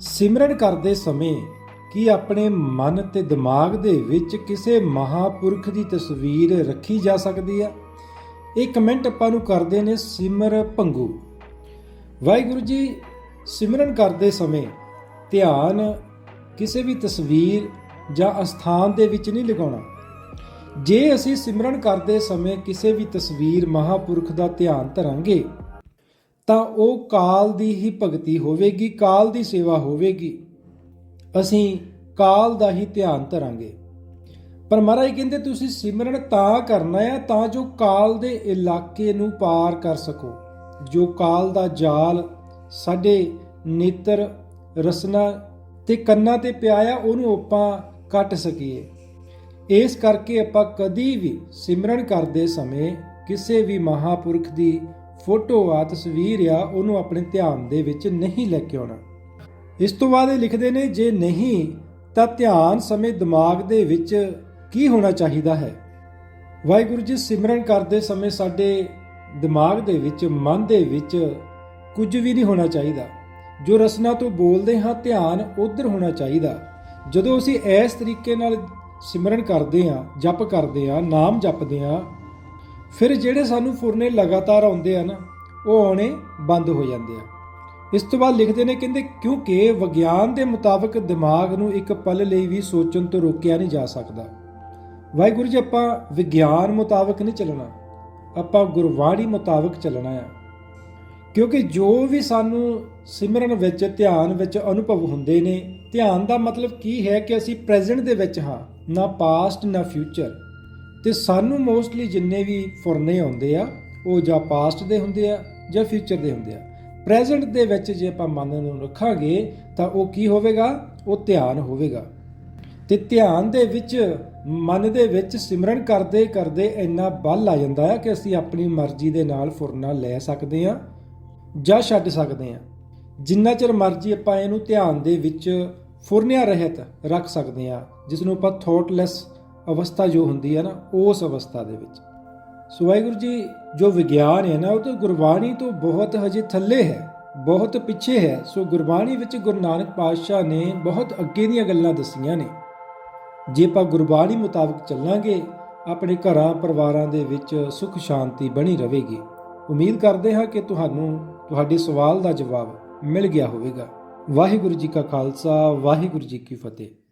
ਸਿਮਰਨ ਕਰਦੇ ਸਮੇਂ ਕੀ ਆਪਣੇ ਮਨ ਤੇ ਦਿਮਾਗ ਦੇ ਵਿੱਚ ਕਿਸੇ ਮਹਾਪੁਰਖ ਦੀ ਤਸਵੀਰ ਰੱਖੀ ਜਾ ਸਕਦੀ ਹੈ। ਇਹ ਕਮੈਂਟ ਆਪਾਂ ਨੂੰ ਕਰਦੇ ਨੇ ਸਿਮਰ ਭੰਗੂ ਵਾਹਿਗੁਰੂ ਜੀ, ਸਿਮਰਨ ਕਰਦੇ ਸਮੇਂ ਧਿਆਨ ਕਿਸੇ ਵੀ ਤਸਵੀਰ ਜਾਂ ਅਸਥਾਨ ਦੇ ਵਿੱਚ ਨਹੀਂ ਲਗਾਉਣਾ। ਜੇ ਅਸੀਂ ਸਿਮਰਨ ਕਰਦੇ ਸਮੇਂ ਕਿਸੇ ਵੀ ਤਸਵੀਰ ਮਹਾਪੁਰਖ ਦਾ ਧਿਆਨ ਧਰਾਂਗੇ ਤਾਂ ਉਹ ਕਾਲ ਦੀ ਹੀ ਭਗਤੀ ਹੋਵੇਗੀ, ਕਾਲ ਦੀ ਸੇਵਾ ਹੋਵੇਗੀ। ਅਸੀਂ ਕਾਲ ਦਾ ਹੀ ਧਿਆਨ ਧਰਾਂਗੇ। ਪਰ ਮਹਾਰਾਜ ਕਹਿੰਦੇ, ਤੁਸੀਂ ਸਿਮਰਨ ਤਾਂ ਕਰਨਾ ਹੈ ਤਾਂ ਜੋ ਕਾਲ ਦੇ ਇਲਾਕੇ ਨੂੰ ਪਾਰ ਕਰ ਸਕੋ। ਜੋ ਕਾਲ ਦਾ ਜਾਲ ਸਾਡੇ ਨੇਤਰ, ਰਸਨਾ ਤੇ ਕੰਨਾਂ ਤੇ ਪਿਆ ਆ, ਉਹਨੂੰ ਆਪਾਂ ਕੱਟ ਸਕੀਏ। ਇਸ ਕਰਕੇ ਆਪਾਂ ਕਦੀ ਵੀ ਸਿਮਰਨ ਕਰਦੇ ਸਮੇਂ ਕਿਸੇ ਵੀ ਮਹਾਪੁਰਖ ਦੀ ਫੋਟੋ ਆ, ਤਸਵੀਰ ਆ, ਉਹਨੂੰ ਆਪਣੇ ਧਿਆਨ ਦੇ ਵਿੱਚ ਨਹੀਂ ਲੈ ਕੇ ਆਉਣਾ। ਇਸ ਤੋਂ ਬਾਅਦ ਇਹ ਲਿਖਦੇ ਨੇ, ਜੇ ਨਹੀਂ, ਤਾਂ ਧਿਆਨ ਸਮੇਂ ਦਿਮਾਗ ਦੇ ਵਿੱਚ ਕੀ ਹੋਣਾ ਚਾਹੀਦਾ ਹੈ? ਵਾਹਿਗੁਰੂ ਜੀ ਸਿਮਰਨ ਕਰਦੇ ਸਮੇਂ ਸਾਡੇ ਦਿਮਾਗ ਦੇ ਵਿੱਚ, ਮਨ ਦੇ ਵਿੱਚ ਕੁਝ ਵੀ ਨਹੀਂ ਹੋਣਾ ਚਾਹੀਦਾ। ਜੋ ਰਸਨਾ ਤੋਂ ਬੋਲਦੇ ਹਾਂ, ਧਿਆਨ ਉਧਰ ਹੋਣਾ ਚਾਹੀਦਾ। ਜਦੋਂ ਅਸੀਂ ਇਸ ਤਰੀਕੇ ਨਾਲ ਸਿਮਰਨ ਕਰਦੇ ਹਾਂ, ਜਪ ਕਰਦੇ ਹਾਂ, ਨਾਮ ਜਪਦੇ ਹਾਂ ਫਿਰ ਜਿਹੜੇ ਸਾਨੂੰ ਫੁਰਨੇ ਲਗਾਤਾਰ ਆਉਂਦੇ ਆ ਨਾ, ਉਹ ਆਉਣੇ ਬੰਦ ਹੋ ਜਾਂਦੇ ਆ। ਇਸ ਤੋਂ ਬਾਅਦ ਲਿਖਦੇ ਨੇ, ਕਹਿੰਦੇ ਕਿਉਂਕਿ ਵਿਗਿਆਨ ਦੇ ਮੁਤਾਬਕ ਦਿਮਾਗ ਨੂੰ ਇੱਕ ਪਲ ਲਈ ਵੀ ਸੋਚਣ ਤੋਂ ਰੋਕਿਆ ਨਹੀਂ ਜਾ ਸਕਦਾ। ਵਾਹਿਗੁਰੂ ਜੀ, ਆਪਾਂ ਵਿਗਿਆਨ ਮੁਤਾਬਕ ਨਹੀਂ ਚੱਲਣਾ, ਆਪਾਂ ਗੁਰਬਾਣੀ ਮੁਤਾਬਕ ਚੱਲਣਾ ਆ। ਕਿਉਂਕਿ ਜੋ ਵੀ ਸਾਨੂੰ ਸਿਮਰਨ ਵਿੱਚ, ਧਿਆਨ ਵਿੱਚ ਅਨੁਭਵ ਹੁੰਦੇ ਨੇ, ਧਿਆਨ ਦਾ ਮਤਲਬ ਕੀ ਹੈ ਕਿ ਅਸੀਂ ਪ੍ਰੈਜ਼ੈਂਟ ਦੇ ਵਿੱਚ ਹਾਂ, ਨਾ ਪਾਸਟ ਨਾ ਫਿਊਚਰ ਤੇ ਸਾਨੂੰ ਮੋਸਟਲੀ ਜਿੰਨੇ ਵੀ ਫੁਰਨੇ ਆਉਂਦੇ ਆ, ਉਹ ਜਾਂ ਪਾਸਟ ਦੇ ਹੁੰਦੇ ਆ ਜਾਂ ਫਿਊਚਰ ਦੇ ਹੁੰਦੇ ਆ। ਪ੍ਰੈਜ਼ੈਂਟ ਦੇ ਵਿੱਚ ਜੇ ਆਪਾਂ ਮਨ ਨੂੰ ਰੱਖਾਂਗੇ, ਤਾਂ ਉਹ ਕੀ ਹੋਵੇਗਾ? ਉਹ ਧਿਆਨ ਹੋਵੇਗਾ। ਤੇ ਧਿਆਨ ਦੇ ਵਿੱਚ, ਮਨ ਦੇ ਵਿੱਚ ਸਿਮਰਨ ਕਰਦੇ ਕਰਦੇ ਇੰਨਾ ਬਲ ਆ ਜਾਂਦਾ ਹੈ ਕਿ ਅਸੀਂ ਆਪਣੀ ਮਰਜ਼ੀ ਦੇ ਨਾਲ ਫੁਰਨਾ ਲੈ ਸਕਦੇ ਹਾਂ ਜਾਂ ਛੱਡ ਸਕਦੇ ਹਾਂ। ਜਿੰਨਾ ਚਿਰ ਮਰਜ਼ੀ ਆਪਾਂ ਇਹਨੂੰ ਧਿਆਨ ਦੇ ਵਿੱਚ ਫੁਰਨਿਆਂ ਰਹਿਤ ਰੱਖ ਸਕਦੇ ਹਾਂ ਜਿਸ ਨੂੰ ਆਪਾਂ ਥੋਟਲੈਸ ਅਵਸਥਾ ਜੋ ਹੁੰਦੀ ਹੈ ਨਾ, ਉਸ ਅਵਸਥਾ ਦੇ ਵਿੱਚ। ਸੋ ਵਾਹਿਗੁਰੂ ਜੀ, ਜੋ ਵਿਗਿਆਨ ਹੈ ਨਾ, ਉਹ ਤਾਂ ਗੁਰਬਾਣੀ ਤੋਂ ਬਹੁਤ ਹਜੇ ਥੱਲੇ ਹੈ, ਬਹੁਤ ਪਿੱਛੇ ਹੈ। ਸੋ ਗੁਰਬਾਣੀ ਵਿੱਚ ਗੁਰੂ ਨਾਨਕ ਪਾਤਸ਼ਾਹ ਨੇ ਬਹੁਤ ਅੱਗੇ ਦੀਆਂ ਗੱਲਾਂ ਦੱਸੀਆਂ ਨੇ। ਜੇ ਆਪਾਂ ਗੁਰਬਾਣੀ ਮੁਤਾਬਕ ਚੱਲਾਂਗੇ, ਆਪਣੇ ਘਰਾਂ, ਪਰਿਵਾਰਾਂ ਦੇ ਵਿੱਚ ਸੁਖ ਸ਼ਾਂਤੀ ਬਣੀ ਰਹੇਗੀ। ਉਮੀਦ ਕਰਦੇ ਹਾਂ ਕਿ ਤੁਹਾਨੂੰ, ਤੁਹਾਡੇ ਸਵਾਲ ਦਾ ਜਵਾਬ ਮਿਲ ਗਿਆ ਹੋਵੇਗਾ। ਵਾਹਿਗੁਰੂ ਜੀ ਕਾ ਖਾਲਸਾ, ਵਾਹਿਗੁਰੂ ਜੀ ਕੀ ਫਤਿਹ।